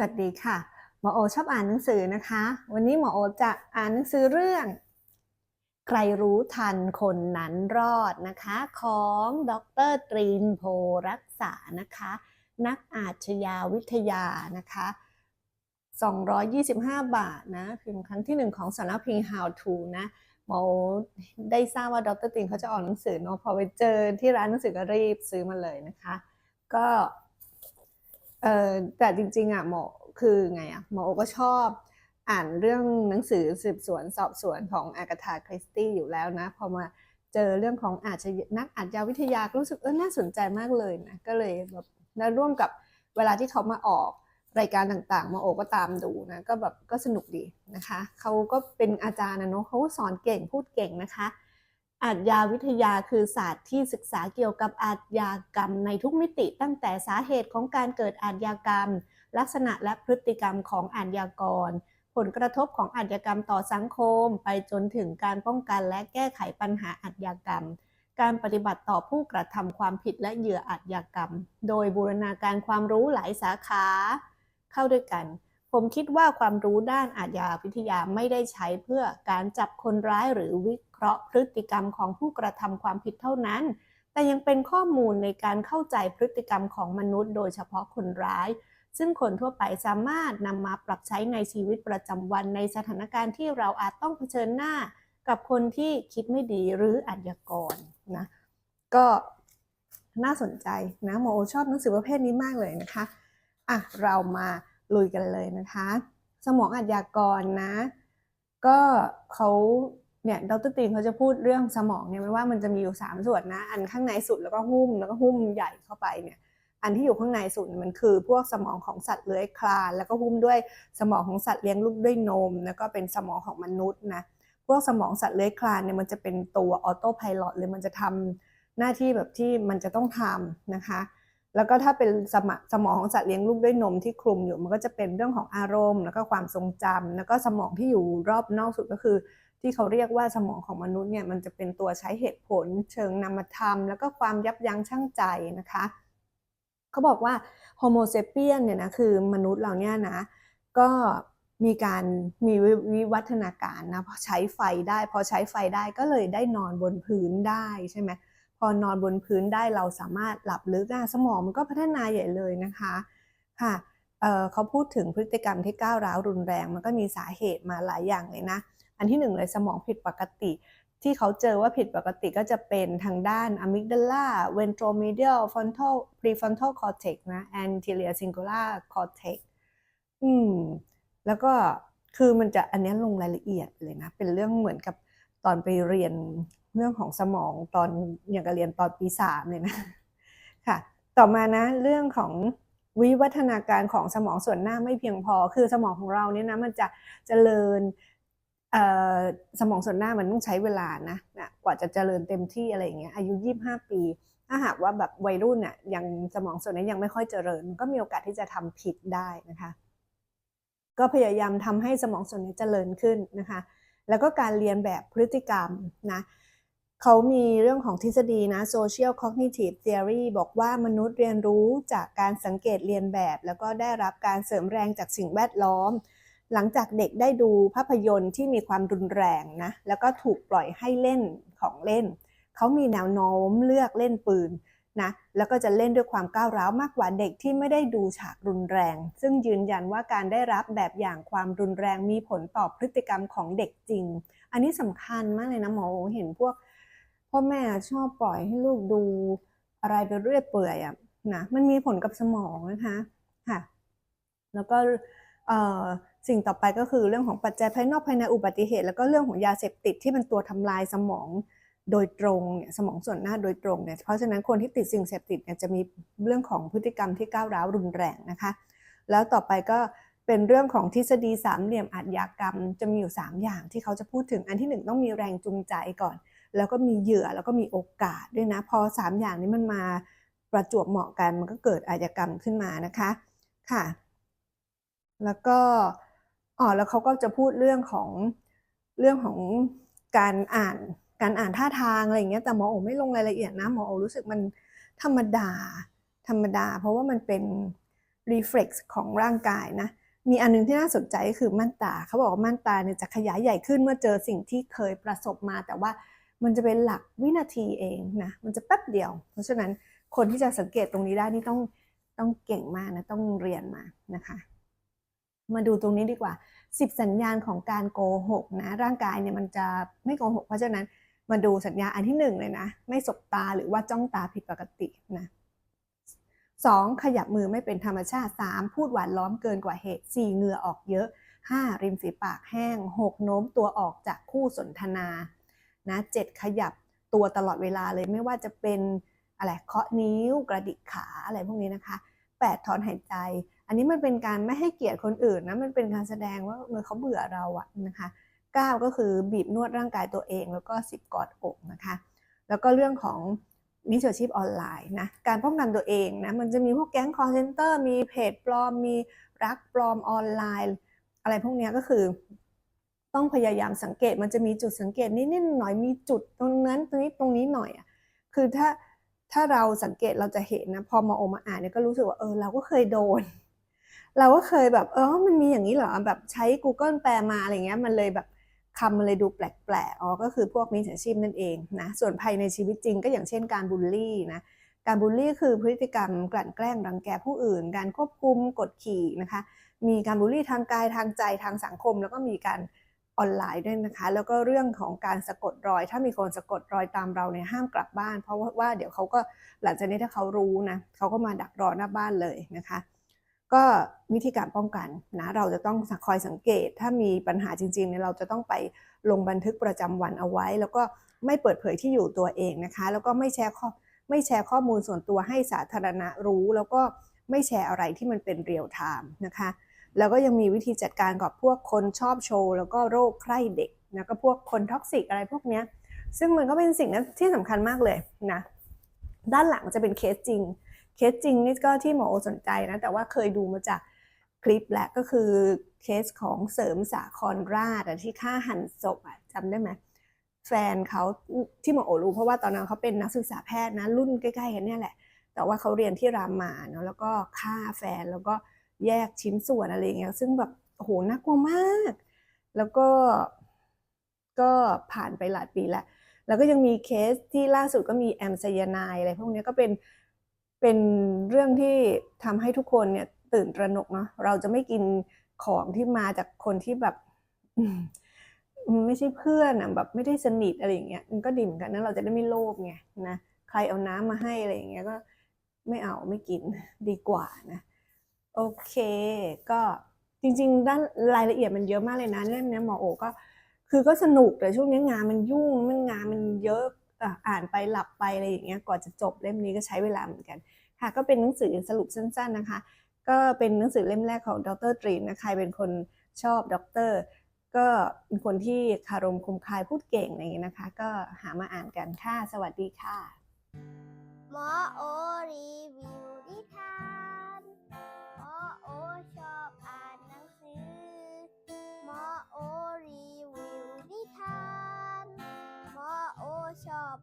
สวัสดีค่ะ หมอโอชอบอ่านหนังสือนะคะ วันนี้หมอโอจะอ่านหนังสือเรื่อง ใครรู้ทันคนนั้นรอดนะคะ ของดรตรีนโพรักษานะคะ นักอาชญาวิทยานะคะ 225 บาทนะพิมพ์ครั้งที่หนึ่งของสำนักพิมพ์ How to นะหมอได้ทราบว่าดรตรีนเขาจะออกหนังสือเนาะพอไปเจอที่ร้านหนังสือก็รีบซื้อมาเลยนะคะ ก็ เออแต่จริง ๆอะหมอคือไงอะหมอโอก็ชอบอ่านเรื่องหนังสือสืบสวนสอบสวนของอากาธาคริสตี้อยู่แล้วนะ พอมาเจอเรื่องของอาชญนักอาชญาวิทยารู้สึกเออน่าสนใจมากเลยนะก็เลยแบบแล้วร่วมกับเวลาที่เขามาออกรายการต่างๆ มาโอก็ตามดูนะ ก็แบบก็สนุกดีนะคะ เขาก็เป็นอาจารย์นะเนาะเขาก็สอนเก่งพูดเก่งนะคะ อาชญาวิทยาคือศาสตร์ที่ศึกษาเกี่ยวกับอาชญากรรมในทุกมิติ ตั้งแต่สาเหตุของการเกิดอาชญากรรม ลักษณะและพฤติกรรมของอาชญากร ผลกระทบของอาชญากรรมต่อสังคม ไปจนถึงการป้องกันและแก้ไขปัญหาอาชญากรรม การปฏิบัติต่อผู้กระทำความผิดและเหยื่ออาชญากรรม โดยบูรณาการความรู้หลายสาขา เข้าด้วยกัน ผมคิดว่าความรู้ด้านอาชญาวิทยาไม่ได้ใช้เพื่อการจับคนร้ายหรือวิเคราะห์พฤติกรรมของผู้กระทำความผิดเท่านั้น แต่ยังเป็นข้อมูลในการเข้าใจพฤติกรรมของมนุษย์ โดยเฉพาะคนร้าย ซึ่งคนทั่วไปสามารถนำมาปรับใช้ในชีวิตประจำวันในสถานการณ์ที่เราอาจต้องเผชิญหน้า กับคนที่คิดไม่ดีหรืออาชญากรนะก็น่าสนใจนะโมชอบหนังสือประเภทนี้มากเลยนะคะอะเรามา ลุยกันเลยนะคะ สมองอาชญากรนะ ก็เขาเนี่ยดรตีนเขาจะพูดเรื่องสมองเนี่ยไม่ว่ามันจะมีอยู่ 3 ส่วนนะ อันข้างในสุดแล้วก็หุ้มแล้วก็หุ้มใหญ่เข้าไปเนี่ยอันที่อยู่ข้างในสุดมันคือพวกสมองของสัตว์เลื้อยคลาน แล้วก็หุ้มด้วยสมองของสัตว์เลี้ยงลูกด้วยนม แล้วก็เป็นสมองของมนุษย์นะพวกสมองสัตว์เลื้อยคลานเนี่ยมันจะเป็นตัวออโต้พายโหรือมันจะทำหน้าที่แบบที่มันจะต้องทำนะคะ แล้วก็ถ้าเป็นสมสมองของสัตว์เลี้ยงลูกด้วยนมที่คลุมอยู่ มันก็จะเป็นเรื่องของอารมณ์ แล้วก็ความทรงจำแล้วก็สมองที่อยู่รอบนอกสุดก็คือ ที่เขาเรียกว่าสมองของมนุษย์เนี่ยมันจะเป็นตัวใช้เหตุผล เชิงนามธรรม แล้วก็ความยับยั้งชั่งใจนะคะ เขาบอกว่าโฮโมเซเปียนเนี่ยนะคือมนุษย์เราเนี่ยนะก็มีการมีวิวัฒนาการนะพอใช้ไฟได้ พอใช้ไฟได้ก็เลยได้นอนบนพื้นได้ใช่ไหม พอนอนบนพื้นได้เราสามารถหลับลึกอะสมองมันก็พัฒนาใหญ่เลยนะคะค่ะเเขาพูดถึงพฤติกรรมที่ก้าวร้าวรุนแรง มันก็มีสาเหตุมาหลายอย่างเลยนะ อันที่หนึ่งเลยสมองผิดปกติ ที่เขาเจอว่าผิดปกติก็จะเป็นทางด้านอะมิกดาลา ventromedial frontal prefrontal cortex นะ anterior cingulate cortex อืมแล้วก็คือมันจะอันนี้ลงรายละเอียดเลยนะ เป็นเรื่องเหมือนกับตอนไปเรียน เรื่องของสมองตอนอย่างกับเรียนตอนปีสามเลยนะค่ะ ต่อมานะเรื่องของวิวัฒนาการของสมองส่วนหน้าไม่เพียงพอ คือสมองของเราเนี่ยนะมันจะเจริญสมองส่วนหน้ามันต้องใช้เวลานะนะกว่าจะเจริญเต็มที่อะไรอย่างเงี้ยอายุ 25 ปี ถ้าหากว่าแบบวัยรุ่นน่ะยังสมองส่วนนี้ยังไม่ค่อยเจริญ ก็มีโอกาสที่จะทำผิดได้นะคะ ก็พยายามทำให้สมองส่วนนี้เจริญขึ้นนะคะ แล้วก็การเรียนแบบพฤติกรรมนะ เขามีเรื่องของทฤษฎีนะ social cognitive theory บอกว่ามนุษย์เรียนรู้จากการสังเกตเรียนแบบ แล้วก็ได้รับการเสริมแรงจากสิ่งแวดล้อม หลังจากเด็กได้ดูภาพยนตร์ที่มีความรุนแรงนะ แล้วก็ถูกปล่อยให้เล่นของเล่น เขามีแนวโน้มเลือกเล่นปืนนะแล้วก็จะเล่นด้วยความก้าวร้าวมากกว่าเด็กที่ไม่ได้ดูฉากรุนแรง ซึ่งยืนยันว่าการได้รับแบบอย่างความรุนแรงมีผลต่อพฤติกรรมของเด็กจริง อันนี้สำคัญมากเลยนะหมอเห็นพวก พ่อแม่ชอบปล่อยให้ลูกดูอะไรไปเรื่อยเปื่อยอะนะมันมีผลกับสมองนะคะค่ะแล้วก็สิ่งต่อไปก็คือเรื่องของปัจจัยภายนอกภายในอุบัติเหตุ แล้วก็เรื่องของยาเสพติดที่เป็นตัวทำลายสมองโดยตรงเนี่ยสมองส่วนหน้าโดยตรงเนี่ยเพราะฉะนั้นคนที่ติดสิ่งเสพติดเนี่ยจะมีเรื่องของพฤติกรรมที่ก้าวร้าวรุนแรงนะคะ แล้วต่อไปก็ เป็นเรื่องของทฤษฎีสามเหลี่ยมอาชญากรรม จะมีอยู่ 3 อย่างที่เขาจะพูดถึงอันที่ 1 ต้องมีแรงจูงใจก่อน แล้วก็มีเหยื่อแล้วก็มีโอกาสด้วยนะ พอ 3 อย่างนี้มันมาประจวบเหมาะกันมันก็เกิดอาชญากรรมขึ้นมานะคะค่ะ แล้วก็อ๋อแล้วเขาก็จะพูดเรื่องของเรื่องของการอ่านการอ่านท่าทางอะไรอย่างเงี้ยแต่หมอโอไม่ลงรายละเอียดนะหมอโอรู้สึกมันธรรมดาธรรมดา เพราะว่ามันเป็น reflex ของร่างกายนะ มีอันหนึงที่น่าสนใจก็คือม่านตาเขาบอกว่าม่านตาเนี่ยจะขยายใหญ่ขึ้นเมื่อเจอสิ่งที่เคยประสบมา แต่ว่ามันจะเป็นหลักวินาทีเองนะมันจะแป๊บเดียว เพราะฉะนั้นคนที่จะสังเกตตรงนี้ได้นี่ต้องต้องเก่งมากนะต้องเรียนมานะคะ มาดูตรงนี้ดีกว่า 10 สัญญาณของการโกหกนะร่างกายเนี่ยมันจะไม่โกหกเพราะฉะนั้นมาดูสัญญาอันที่หนึ่งเลยนะ ไม่สบตาหรือว่าจ้องตาผิดปกตินะ 2. ขยับมือไม่เป็นธรรมชาติ 3. พูดหวานล้อมเกินกว่าเหตุ 4. เหงื่อออกเยอะ 5. ริมฝีปากแห้ง 6. โน้มตัวออกจากคู่สนทนานะ 7. ขยับตัวตลอดเวลาเลยไม่ว่าจะเป็นอะไรเคาะนิ้วกระดิกขาอะไรพวกนี้นะคะ 8. ถอนหายใจ อันนี้มันเป็นการไม่ให้เกียรติคนอื่นนะมันเป็นการแสดงว่าเออเขาเบื่อเราอะนะคะ 9 ก็คือบีบนวดร่างกายตัวเองแล้วก็ 10 กอดอกนะคะ แล้วก็เรื่องของ มิจฉาชีพออนไลน์นะการป้องกันตัวเองนะมันจะมีพวกแก๊งคอร์เซนเตอร์มีเพจปลอมมีรักปลอมออนไลน์ อะไรพวกนี้ก็คือ ต้องพยายามสังเกตมันจะมีจุดสังเกตนิดๆหน่อยมีจุดตรงนั้นตรงนี้ตรงนี้หน่อยอะคือถ้าถ้าเราสังเกตเราจะเห็นนะพอมาโอมาอ่านเนี่ยก็รู้สึกว่าเออเราก็เคยโดน เราก็เคยแบบเออมันมีอย่างนี้เหรอแบบใช้ Google แปลมาอะไรเงี้ยมันเลยแบบ คำมันเลยดูแปลกๆ อ๋อ ก็คือพวกมิจฉาชีพนั่นเองนะ ส่วนภายในชีวิตจริงก็อย่างเช่นการบูลลี่นะ การบูลลี่คือพฤติกรรมกลั่นแกล้งรังแกผู้อื่น การควบคุมกดขี่นะคะ มีการบูลลี่ทางกายทางใจทางสังคม แล้วก็มีการออนไลน์ด้วยนะคะ แล้วก็เรื่องของการสะกดรอย ถ้ามีคนสะกดรอยตามเราเนี่ยห้ามกลับบ้าน เพราะว่าว่าเดี๋ยวเขาก็หลังจากนี้ถ้าเขารู้นะเขาก็มาดักรอหน้าบ้านเลยนะคะ ก็วิธีการป้องกันนะเราจะต้องคอยสังเกต ถ้ามีปัญหาจริงๆเนี่ยเราจะต้องไปลงบันทึกประจำวันเอาไว้ แล้วก็ไม่เปิดเผยที่อยู่ตัวเองนะคะ แล้วก็ไม่แชร์ข้อไม่แชร์ข้อมูลส่วนตัวให้สาธารณะรู้ แล้วก็ไม่แชร์อะไรที่มันเป็นเรียลไทม์นะคะ แล้วก็ยังมีวิธีจัดการกับพวกคนชอบโชว์ แล้วก็โรคใคร่เด็กนะก็พวกคนท็อกซิกอะไรพวกเนี้ยซึ่งมันก็เป็นสิ่งที่สำคัญมากเลยนะด้านหลังจะเป็นเคสจริง เคสจริงนี่ก็ที่หมอโอสนใจนะ แต่ว่าเคยดูมาจากคลิปแหละก็คือเคสของเสริมสาครราชที่ฆ่าหันศพอะจำได้ไหมแฟนเขาที่หมอโอรู้เพราะว่าตอนนั้นเขาเป็นนักศึกษาแพทย์นะรุ่นใกล้ๆกันเนี่ยแหละ แต่ว่าเขาเรียนที่รามมาเนาะแล้วก็ฆ่าแฟนแล้วก็แยกชิ้นส่วนอะไรเงี้ยซึ่งแบบโหน่ากลัวมาก แล้วก็ก็ผ่านไปหลายปีแล้ว แล้วก็ยังมีเคสที่ล่าสุดก็มีแอมไซยานด์อะไรพวกนี้ก็เป็น เป็นเรื่องที่ทำให้ทุกคนเนี่ยตื่นตระหนกเนาะเราจะไม่กินของที่มาจากคนที่แบบไม่ใช่เพื่อนอะแบบไม่ได้สนิทอะไรอย่างเงี้ยมันก็ดีเหมือนกันนะเราจะได้ไม่โลภไงนะใครเอาน้ำมาให้อะไรอย่างเงี้ยก็ไม่เอาไม่กินดีกว่านะโอเค ก็จริง ๆ ด้านรายละเอียดมันเยอะมากเลยนะเล่มนี้ยหมอโอก็ คือก็สนุกแต่ช่วงนี้งานมันยุ่งมันงานมันเยอะ อ่านไปหลับไปอะไรอย่างเงี้ยกว่าจะจบเล่มนี้ก็ใช้เวลาเหมือนกันค่ะก็เป็นหนังสือสรุปสั้น ๆนะคะ ก็เป็นหนังสือเล่มแรกของดรตรีนนะคะเป็นคนชอบด็อกเตอร์ก็เป็นคนที่คารมคมคายพูดเก่งอะไรอย่างเงี้ยนะคะ ก็หามาอ่านกันค่ะสวัสดีค่ะหมอโอรีวิวนิทานหมอโอชอบอ่านหนังสือหมอโอรี 小